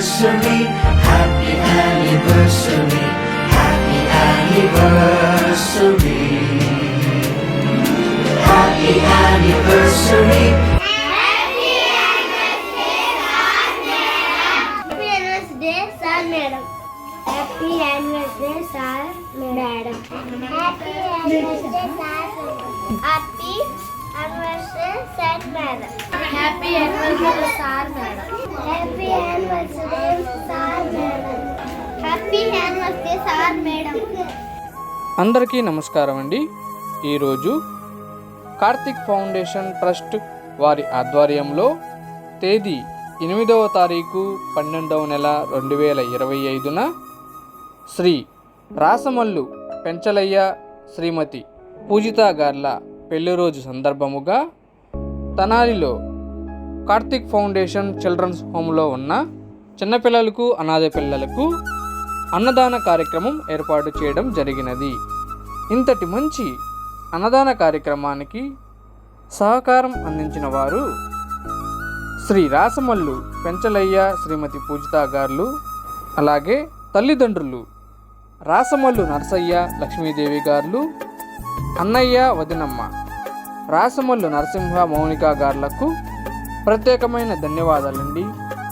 anniversary, happy anniversary, happy anniversary. Happy anniversary. Happy anniversary sir madam happy anniversary sir madam happy anniversary sir happy anniversary sir madam happy anniversary sir madam happy anniversary sir madam happy anniversary sir madam అందరికీ నమస్కారం అండి. ఈరోజు Karthik foundation trust వారి ఆధ్వర్యంలో తేదీ ఎనిమిదవ తారీఖు పన్నెండవ నెల రెండు వేల ఇరవై ఐదున శ్రీ రాసమల్లు పెంచలయ్య శ్రీమతి పూజిత గార్ల పెళ్ళి రోజు సందర్భముగా తనాలిలో కార్తిక్ ఫౌండేషన్ చిల్డ్రన్స్ హోమ్లో ఉన్న చిన్నపిల్లలకు అనాథ పిల్లలకు అన్నదాన కార్యక్రమం ఏర్పాటు చేయడం జరిగినది. ఇంతటి మంచి అన్నదాన కార్యక్రమానికి సహకారం అందించిన వారు శ్రీ రాసమల్లు పెంచలయ్య శ్రీమతి పూజిత గారులు అలాగే తల్లిదండ్రులు రాసమల్లు నరసయ్య లక్ష్మీదేవి గారులు అన్నయ్య వదినమ్మ రాసమల్లు నరసింహ మౌనిక గారులకు ప్రత్యేకమైన ధన్యవాదాలండి.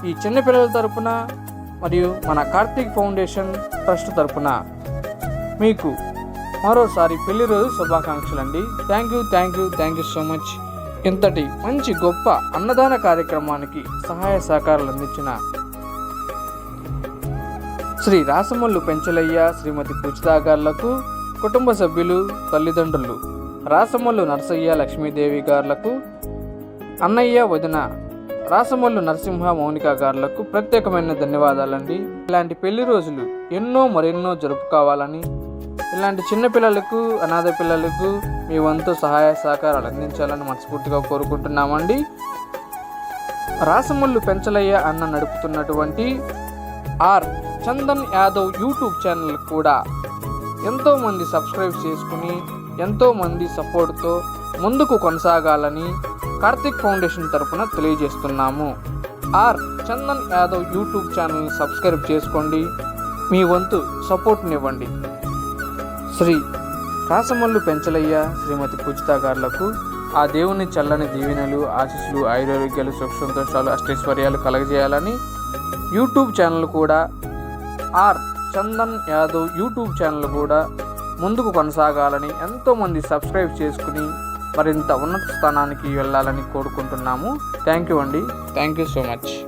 ఈ చిన్నపిల్లల తరపున మరియు మన కార్తీక్ ఫౌండేషన్ ట్రస్ట్ తరపున మీకు మరోసారి పెళ్ళి రోజు శుభాకాంక్షలు అండి thank you thank you thank you so much. ఇంతటి మంచి గొప్ప అన్నదాన కార్యక్రమానికి సహాయ సహకారాలు అందించిన శ్రీ రాసమల్లు పెంచలయ్య శ్రీమతి పూజితాగారులకు కుటుంబ సభ్యులు తల్లిదండ్రులు రాసమల్లు నరసయ్య లక్ష్మీదేవి గారులకు అన్నయ్య వదిన రాసమల్లు నరసింహ మౌనిక గారులకు ప్రత్యేకమైన ధన్యవాదాలండి. ఇలాంటి పెళ్ళి రోజులు ఎన్నో మరెన్నో జరుపుకోవాలని ఇలాంటి చిన్న పిల్లలకు అనాథ పిల్లలకు మీ వంతు సహాయ సహకారాలు అందించాలని మనస్ఫూర్తిగా కోరుకుంటున్నామండి. రాసముళ్ళు పెంచలయ్య అన్న నడుపుతున్నటువంటి R Chandan Yadav YouTube channel కూడా ఎంతోమంది సబ్స్క్రైబ్ చేసుకుని ఎంతోమంది సపోర్ట్తో ముందుకు కొనసాగాలని కార్తిక్ ఫౌండేషన్ తరపున తెలియజేస్తున్నాము. ఆర్ చందన్ యాదవ్ యూట్యూబ్ ఛానల్ని సబ్స్క్రైబ్ చేసుకోండి. మీ వంతు సపోర్ట్నివ్వండి. శ్రీ రాసమల్లు పెంచలయ్య శ్రీమతి పూజిత గారులకు ఆ దేవుని చల్లని దీవెనలు ఆశీస్సులు ఆయురారోగ్యాలు సుఖ సంతోషాలు అష్టైశ్వర్యాలు కలగజేయాలని యూట్యూబ్ ఛానల్ కూడా R Chandan Yadav YouTube channel కూడా ముందుకు కొనసాగాలని ఎంతోమంది సబ్స్క్రైబ్ చేసుకుని మరింత ఉన్నత స్థానానికి వెళ్ళాలని కోరుకుంటున్నాము. థ్యాంక్ యూ అండి. Thank you so much.